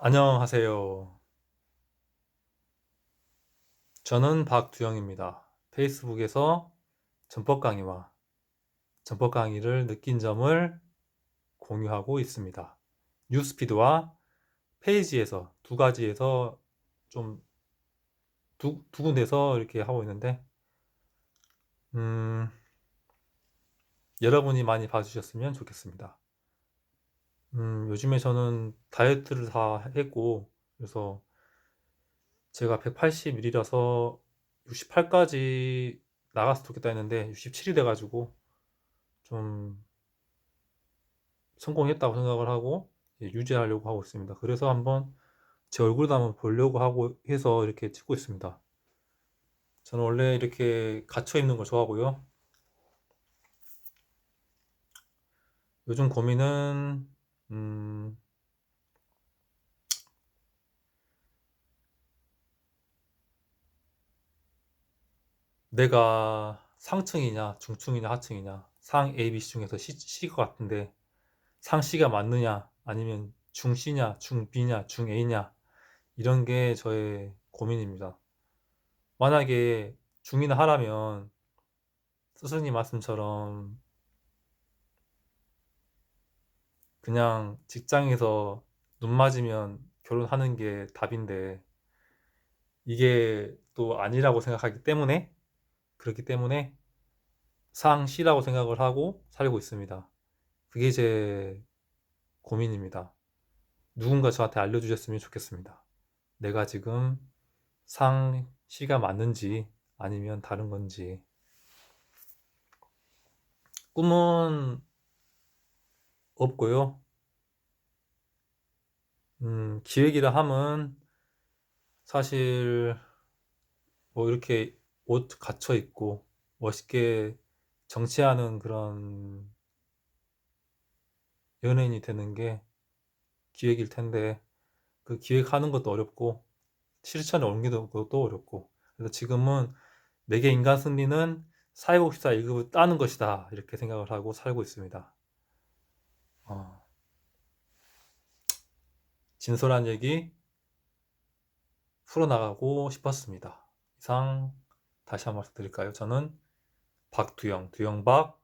안녕하세요. 저는 박두영입니다. 페이스북에서 전법 강의와 전법 강의를 느낀 점을 공유하고 있습니다. 뉴스피드와 페이지에서 두 가지에서 좀 두, 두 군데서 이렇게 하고 있는데, 음, 여러분이 많이 봐주셨으면 좋겠습니다. 음, 요즘에 저는 다이어트를 다 했고, 그래서 제가 181이라서 68까지 나갔으면 좋겠다 했는데, 67이 돼 가지고, 좀 성공했다고 생각을 하고, 유지하려고 하고 있습니다. 그래서 한번 제 얼굴도 한번 보려고 하고 해서 이렇게 찍고 있습니다. 저는 원래 이렇게 갇혀 있는 걸 좋아하고요. 요즘 고민은, 음, 내가 상층이냐, 중층이냐, 하층이냐, 상 A, B, C 중에서 C, C것 같은데, 상 C가 맞느냐, 아니면 중 C냐, 중 B냐, 중 A냐, 이런 게 저의 고민입니다. 만약에 중이나 하라면, 스승님 말씀처럼 그냥 직장에서 눈 맞으면 결혼하는 게 답인데, 이게 또 아니라고 생각하기 때문에, 그렇기 때문에 상시라고 생각을 하고 살고 있습니다. 그게 제 고민입니다. 누군가 저한테 알려주셨으면 좋겠습니다. 내가 지금 상시가 맞는지 아니면 다른 건지. 꿈은 없고요. 음, 기획이라 함은 사실 뭐 이렇게 옷 갇혀 있고 멋있게 정치하는 그런 연예인이 되는 게 기획일 텐데 그 기획하는 것도 어렵고 실천에 옮기는 것도 어렵고 그래서 지금은 내게 인간 승리는 사회복지사 1급을 따는 것이다 이렇게 생각을 하고 살고 있습니다. 어, 진솔한 얘기 풀어나가고 싶었습니다. 이상 다시 한 번 말씀드릴까요? 저는 박두영, 두영박입니다.